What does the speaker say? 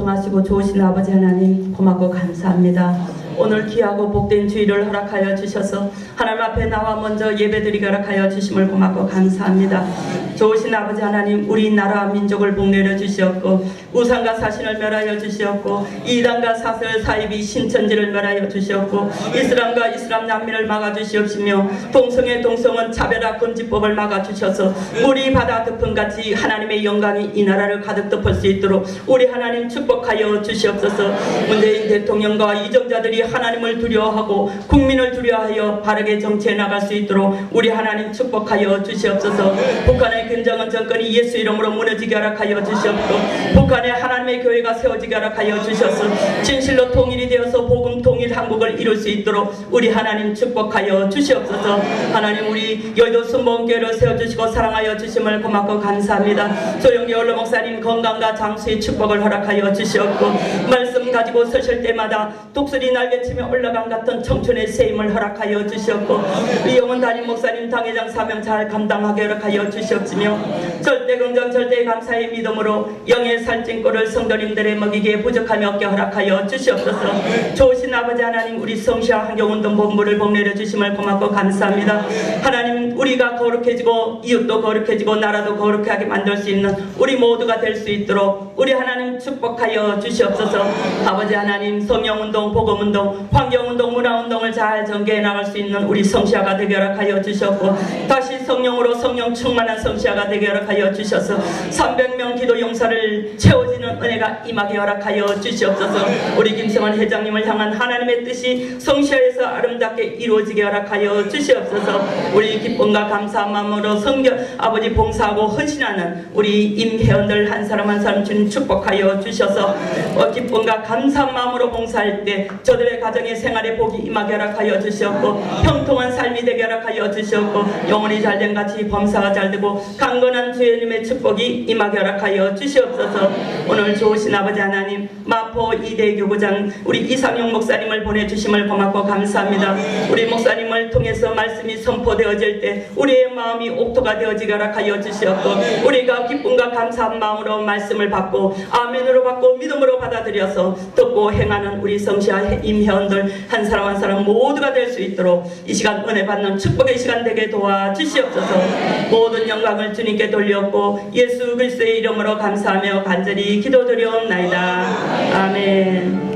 성하시고 좋으신 아버지 하나님 고맙고 감사합니다. 오늘 귀하고 복된 주의를 허락하여 주셔서 하나님 앞에 나와 먼저 예배드리게 허락하여 주심을 고맙고 감사합니다. 좋으신 아버지 하나님 우리 나라와 민족을 복내려 주시었고 우상과 사신을 멸하여 주시었고 이단과 사설 사입이 신천지를 멸하여 주시었고 이슬람과 이슬람 난민을 막아 주시옵시며 동성애 동성은 차별화 금지법을 막아 주셔서 우리 바다 덮음같이 하나님의 영광이 이 나라를 가득 덮을 수 있도록 우리 하나님 축복하여 주시옵소서. 문재인 대통령과 이정자들이 하나님을 두려워하고 국민을 두려워하여 바르게 정치해 나갈 수 있도록 우리 하나님 축복하여 주시옵소서. 북한의 굉장한 정권이 예수 이름으로 무너지게 허락하여 주시옵고 북한 에 하나님의 교회가 세워지게 허락하여 주셔서 진실로 통일이 되어서 복음 한국을 이룰 수 있도록 우리 하나님 축복하여 주시옵소서. 하나님 우리 여의도 순복음교회를 세워주시고 사랑하여 주심을 고맙고 감사합니다. 조영기 원로 목사님 건강과 장수의 축복을 허락하여 주시옵고 말씀 가지고 서실 때마다 독수리 날개치며 올라간 같은 청춘의 세임을 허락하여 주시옵고 우리 영원 담임 목사님 당회장 사명 잘 감당하게 허락하여 주시옵시며 절대 긍정 절대 감사의 믿음으로 영의 살찐꼴을 성도님들의 먹이기에 부족함이 없게 허락하여 주시옵소서. 좋으신 아버지 하나님 우리 성시와 환경운동 본부를 복내려 주심을 고맙고 감사합니다. 하나님 우리가 거룩해지고 이웃도 거룩해지고 나라도 거룩하게 만들 수 있는 우리 모두가 될 수 있도록 우리 하나님 축복하여 주시옵소서. 아버지 하나님 성령운동 복음운동 환경운동 문화운동을 잘 전개해 나갈 수 있는 우리 성시아가 되게 허락하여 주셨고 다시 성령으로 성령 충만한 성시아가 되게 허락하여 주셔서 300명 기도 용사를 채워지는 은혜가 임하게 허락하여 주시옵소서. 우리 김성환 회장님을 향한 하나님의 뜻이 성시아에서 아름답게 이루어지게 허락하여 주시옵소서. 우리 기쁨과 감사한 마음으로 성경 아버지 봉사하고 헌신하는 우리 임회원들 한 사람 한 사람 주님 축복하여 주셔서 어, 기쁨과 감사한 마음으로 봉사할 때 저들의 가정의 생활에 복이 임하게 허락하여 주시옵고 평통한 삶이 되게 허락하여 주시옵고 영혼이 잘된 같이 범사가 잘되고 강건한 주님의 축복이 임하게 허락하여 주시옵소서. 오늘 좋으신 아버지 하나님 마포 이대 교구장 우리 이상용 목사님을 보내주심을 고맙고 감사합니다. 우리 목사님을 통해서 말씀이 선포되어질 때 우리의 마음이 옥토가 되어지게 허락하여 주시옵고 우리가 기쁨과 감사한 마음으로 말씀을 받고 아멘으로 받고 믿음으로 받아들여서 듣고 행하는 우리 성시아 임회원들 한 사람 한 사람 모두가 될 수 있도록 이 시간 은혜 받는 축복의 시간 되게 도와 주시옵소서. 모든 영광을 주님께 돌렸고 예수 그리스도의 이름으로 감사하며 간절히 기도드리옵나이다 아멘